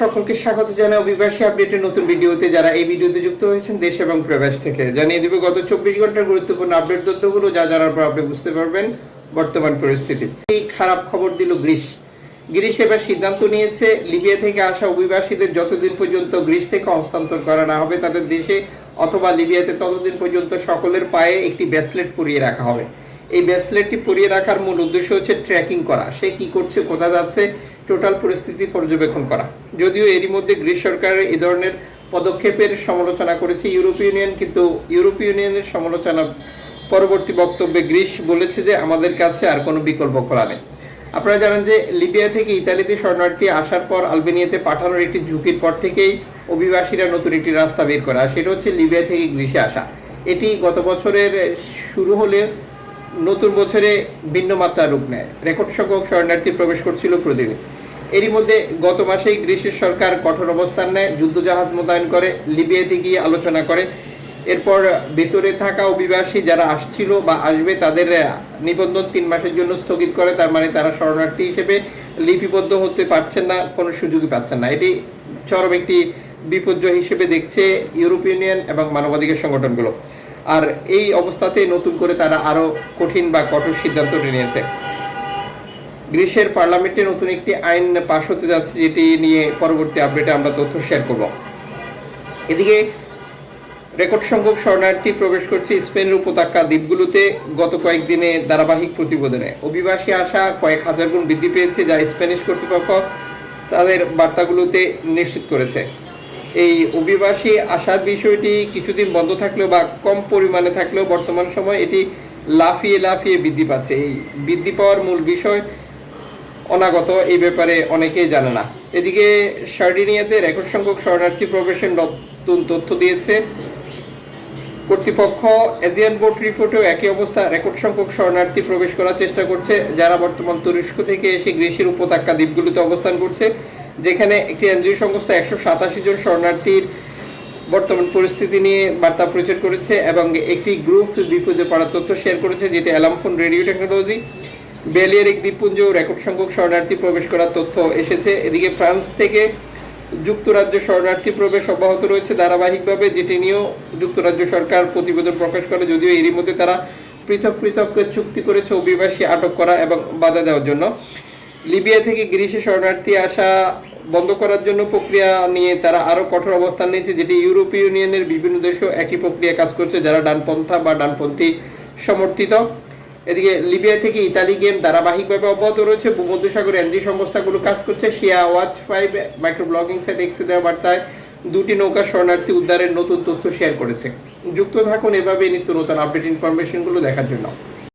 সকলকে স্বাগত জানাই অভিবাসী আপডেটের নতুন ভিডিওতে। যারা এই ভিডিওতে যুক্ত হয়েছেন দেশ এবং প্রবাস থেকে, জানিয়ে দিব গত চব্বিশ ঘণ্টার গুরুত্বপূর্ণ আপডেট তথ্যগুলো, যা জানার পর আপনি বুঝতে পারবেন বর্তমান পরিস্থিতি। এই খারাপ খবর দিল গ্রিস গ্রিস এবার সিদ্ধান্ত নিয়েছে, লিবিয়া থেকে আসা অভিবাসীদের যতদিন পর্যন্ত গ্রিস থেকে হস্তান্তর করা না হবে, তাদের দেশে অথবা লিবিয়াতে ততদিন পর্যন্ত সকলের পায়ে একটি ব্যাসলেট পরিয়ে রাখা হবে। এই ব্যাসলেটটি পরিয়ে রাখার মূল উদ্দেশ্য হচ্ছে ট্র্যাকিং করা। সে কি করছে, কোথায় যাচ্ছে টোটাল পরিস্থিতি পর্যবেক্ষণ করা। যদিও এরই মধ্যে গ্রিস সরকারের এই ধরনের পদক্ষেপের সমালোচনা করেছে ইউরোপীয় ইউনিয়ন, কিন্তু ইউরোপীয় ইউনিয়নের সমালোচনা পরবর্তী বক্তব্যে গ্রিস বলেছে যে আমাদের কাছে আর কোনো বিকল্প খোলা নেই। আপনারা জানেন যে লিবিয়া থেকে ইতালিতে শরণার্থী আসার পর আলবেনিয়াতে পাঠানোর একটি ঝুঁকির পর থেকেই অভিবাসীরা নতুন একটি রাস্তা বের করা সেটা হচ্ছে লিবিয়া থেকে গ্রিসে আসা। এটি গত বছরের শুরু হলে নতুন বছরে ভিন্ন মাত্রার রূপ নেয়। রেকর্ড সংখ্যক শরণার্থী প্রবেশ করছিল প্রতিদিন। এরই মধ্যে গত মাসেই গ্রিসের সরকার কঠোর অবস্থান নেয়, যুদ্ধজাহাজ মোতায়েন করে, লিবিয়াতে গিয়ে আলোচনা করে। এরপর ভেতরে থাকা অভিবাসী যারা আসছিল বা আসবে তাদের নিবন্ধন তিন মাসের জন্য স্থগিত করে, তার মানে তারা শরণার্থী হিসেবে লিপিবদ্ধ হতে পারছেন না, কোনো সুযোগই পাচ্ছেন না। এটি চরম একটি বিপর্যয় হিসেবে দেখছে ইউরোপীয় ইউনিয়ন এবং মানবাধিকার সংগঠনগুলো। আর এই অবস্থাতে নতুন করে তারা আরও কঠিন বা কঠোর সিদ্ধান্ত নিয়েছে। গ্রীষ্মের পার্লামেন্টে নতুন একটি আইন পাশ হতে যাচ্ছে, যেটি নিয়ে পরবর্তী আপডেটে আমরা তথ্য শেয়ার করব। এদিকে রেকর্ড সংখ্যক শরণার্থী প্রবেশ করছে স্পেনের উপত্যকা দ্বীপগুলোতে গত কয়েকদিনে ধারাবাহিক প্রতিবেদনে। অভিবাসী আসা কয়েক হাজার গুণ বৃদ্ধি পেয়েছে যা স্প্যানিশ কর্তৃপক্ষ তাদের বার্তাগুলোতে নিশ্চিত করেছে। এই অভিবাসী আসার বিষয়টি কিছুদিন বন্ধ থাকলেও বা কম পরিমাণে থাকলেও বর্তমান সময় এটি লাফিয়ে লাফিয়ে বৃদ্ধি পাচ্ছে। এই বৃদ্ধি পাওয়ার মূল বিষয় অনাগত, এই ব্যাপারে অনেকেই জানে না। এদিকে সার্ডিনিয়াতে রেকর্ড সংখ্যক শরণার্থী প্রবেশের নতুন তথ্য দিয়েছে। কর্তৃপক্ষ, এজিয়ান বোর্ড রিপোর্টেও একই অবস্থা, রেকর্ড সংখ্যক শরণার্থী প্রবেশ করার চেষ্টা করছে, যারা বর্তমান তুরস্ক থেকে এসে গ্রীসের উপত্যকা দ্বীপগুলিতে অবস্থান করছে, যেখানে একটি এনজিও সংস্থা একশো সাতাশি জন শরণার্থীর বর্তমান পরিস্থিতি নিয়ে বার্তা প্রচার করেছে এবং একটি গ্রুপ বিপদে পড়ার তথ্য শেয়ার করেছে, যেটি অ্যালামফোন রেডিও টেকনোলজি। বেলিয়ার এক দ্বীপপুঞ্জ রেকর্ড সংখ্যক শরণার্থী প্রবেশ করার তথ্য এসেছে। এদিকে ফ্রান্স থেকে যুক্তরাজ্য শরণার্থী প্রবেশ অব্যাহত রয়েছে ধারাবাহিকভাবে। যেটি নিয়েও যুক্তরাজ্য সরকার প্রতিবেদন প্রকাশ করে, যদিও এরই মধ্যে তারা পৃথক পৃথক চুক্তি করেছে অভিবাসী আটক করা এবং বাধা দেওয়ার জন্য। লিবিয়া থেকে গ্রিসে শরণার্থী আসা বন্ধ করার জন্য প্রক্রিয়া নিয়ে তারা আরও কঠোর অবস্থান নিয়েছে, যেটি ইউরোপীয় ইউনিয়নের বিভিন্ন দেশও একই প্রক্রিয়া কাজ করছে, যারা ডানপন্থা বা ডানপন্থী সমর্থিত। এদিকে লিবিয়া থেকে ইতালি গেম ধারাবাহিকভাবে অব্যাহত রয়েছে। ভূমধ্যসাগরে এনজি সংস্থাগুলো কাজ করছে। Shia watch five micro blogging site এক্সে দেওয়া বার্তায় দুটি নৌকা শরণার্থী উদ্ধারের নতুন তথ্য শেয়ার করেছে। যুক্ত থাকুন এভাবে নিত্য নতুন আপডেট ইনফরমেশনগুলো দেখার জন্য।